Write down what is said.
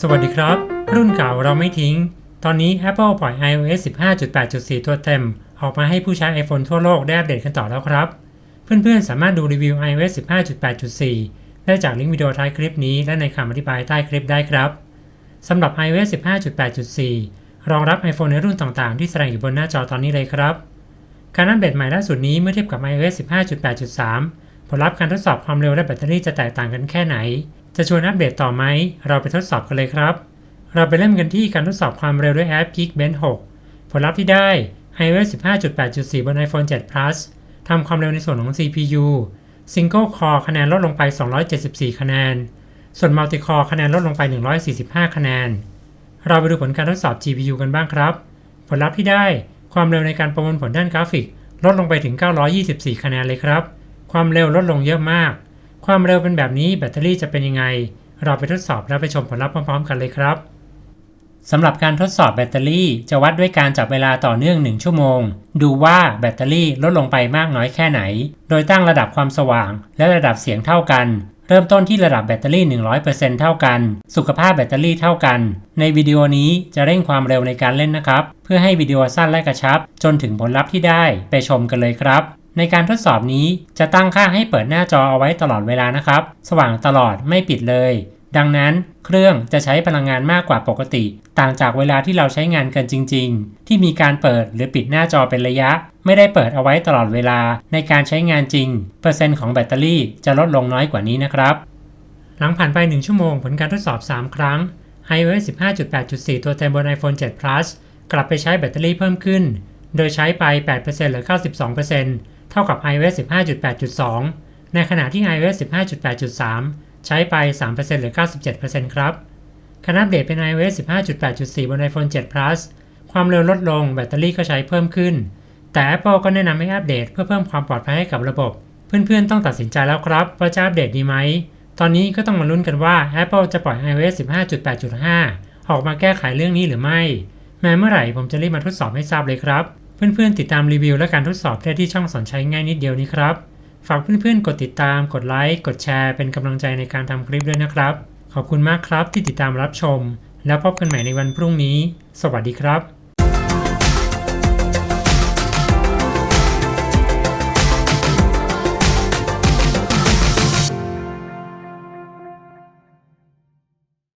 สวัสดีครับ รุ่นเก่าเราไม่ทิ้ง ตอนนี้ Apple ปล่อย iOS 15.8.4 ตัวเต็ม ออกมาให้ผู้ใช้ iPhone ทั่วโลกได้อัปเดตกันต่อแล้วครับ เพื่อนๆ สามารถดูรีวิว iOS 15.8.4 ได้จากลิงก์วิดีโอท้ายคลิปนี้และในคำอธิบายใต้คลิปได้ครับสำหรับ iOS 15.8.4 รองรับ iPhone ในรุ่นต่างๆ ที่แสดงอยู่บนหน้าจอตอนนี้เลยครับ การอัปเดตใหม่ล่าสุดนี้เมื่อเทียบกับ iOS 15.8.3 ผลลัพธ์การทดสอบความเร็วและแบตเตอรี่จะแตกต่างกันแค่ไหน จะชวนอัปเดตต่อไหม เราไปทดสอบกันเลยครับ เราไปเริ่มกันที่การทดสอบความเร็วด้วยแอป Geekbench 6 ผลลัพธ์ที่ได้ iOS 15.8.4 บน iPhone 7 Plus ทำความเร็วในส่วนของ CPU Single Core คะแนนลดลงไป 274 คะแนน ส่วน Multi Core คะแนนลดลงไป 145 คะแนน เราไปดูผลการทดสอบ GPU กันบ้างครับ ผลลัพธ์ที่ได้ ความเร็วในการประมวลผลด้านกราฟิก ลดลงไปถึง 924 คะแนนเลยครับ ความเร็วลดลงเยอะมาก ความเร็วเป็นแบบนี้แบตเตอรี่จะเป็นยังไง เราไปทดสอบและไปชมผลลัพธ์พร้อมๆ กันเลยครับสำหรับการทดสอบแบตเตอรี่จะวัดด้วยการจับเวลาต่อเนื่อง 1 ชั่วโมง ดูว่าแบตเตอรี่ลดลงไปมากน้อยแค่ไหน โดยตั้งระดับความสว่าง และระดับเสียงเท่ากัน เริ่มต้นที่ระดับแบตเตอรี่ 100%เท่ากัน สุขภาพแบตเตอรี่เท่ากัน ในวิดีโอนี้จะเร่งความเร็วในการเล่นนะครับ เพื่อให้วิดีโอสั้นและกระชับ จนถึงผลลัพธ์ที่ได้ไปชมกันเลยครับ ในการทดสอบนี้จะตั้งค่าให้เปิดหน้าจอเอาไว้ตลอดเวลานะครับ สว่างตลอดไม่ปิดเลย ดังนั้นเครื่องจะใช้พลังงานมากกว่าปกติ ต่างจากเวลาที่เราใช้งานกันจริง ๆ ที่มีการเปิดหรือปิดหน้าจอเป็นระยะ ไม่ได้เปิดเอาไว้ตลอดเวลาในการใช้งานจริง เปอร์เซ็นต์ของแบตเตอรี่จะลดลงน้อยกว่านี้นะครับ หลังผ่านไป 1 ชั่วโมงผลการทดสอบ 3 ครั้ง iOS 15.8.4 ตัวเต็มบน iPhone 7 Plus กลับไปใช้แบตเตอรี่เพิ่มขึ้น โดยใช้ไป 8%หรือ 92% เท่ากับ iOS 15.8.2 ในขณะที่ iOS 15.8.3 ใช้ไป 3%หรือ 97%ครับขณะอัปเดตเป็น iOS 15.8.4 บน iPhone 7 Plus ความเร็วลดลงแบตเตอรี่ก็ใช้เพิ่มขึ้น แต่ Apple ก็แนะนำให้อัปเดตเพื่อเพิ่มความปลอดภัยให้กับระบบ เพื่อนๆ ต้องตัดสินใจแล้วครับว่าจะอัปเดตดีไหม ตอนนี้ก็ต้องมาลุ้นกันว่า Apple จะปล่อย iOS 15.8.5 ออกมาแก้ไขเรื่องนี้หรือไม่ แม้เมื่อไหร่ผมจะรีบมาทดสอบให้ทราบเลยครับ เพื่อนๆติดตามรีวิวและการทดสอบได้ที่ช่องสอนใช้ง่ายนิดเดียวนี้ครับ ฝากเพื่อนๆกดติดตาม กดไลค์ กดแชร์ เป็นกำลังใจในการทำคลิปด้วยนะครับ ขอบคุณมากครับที่ติดตามรับชม แล้วพบกันใหม่ในวันพรุ่งนี้ สวัสดีครับ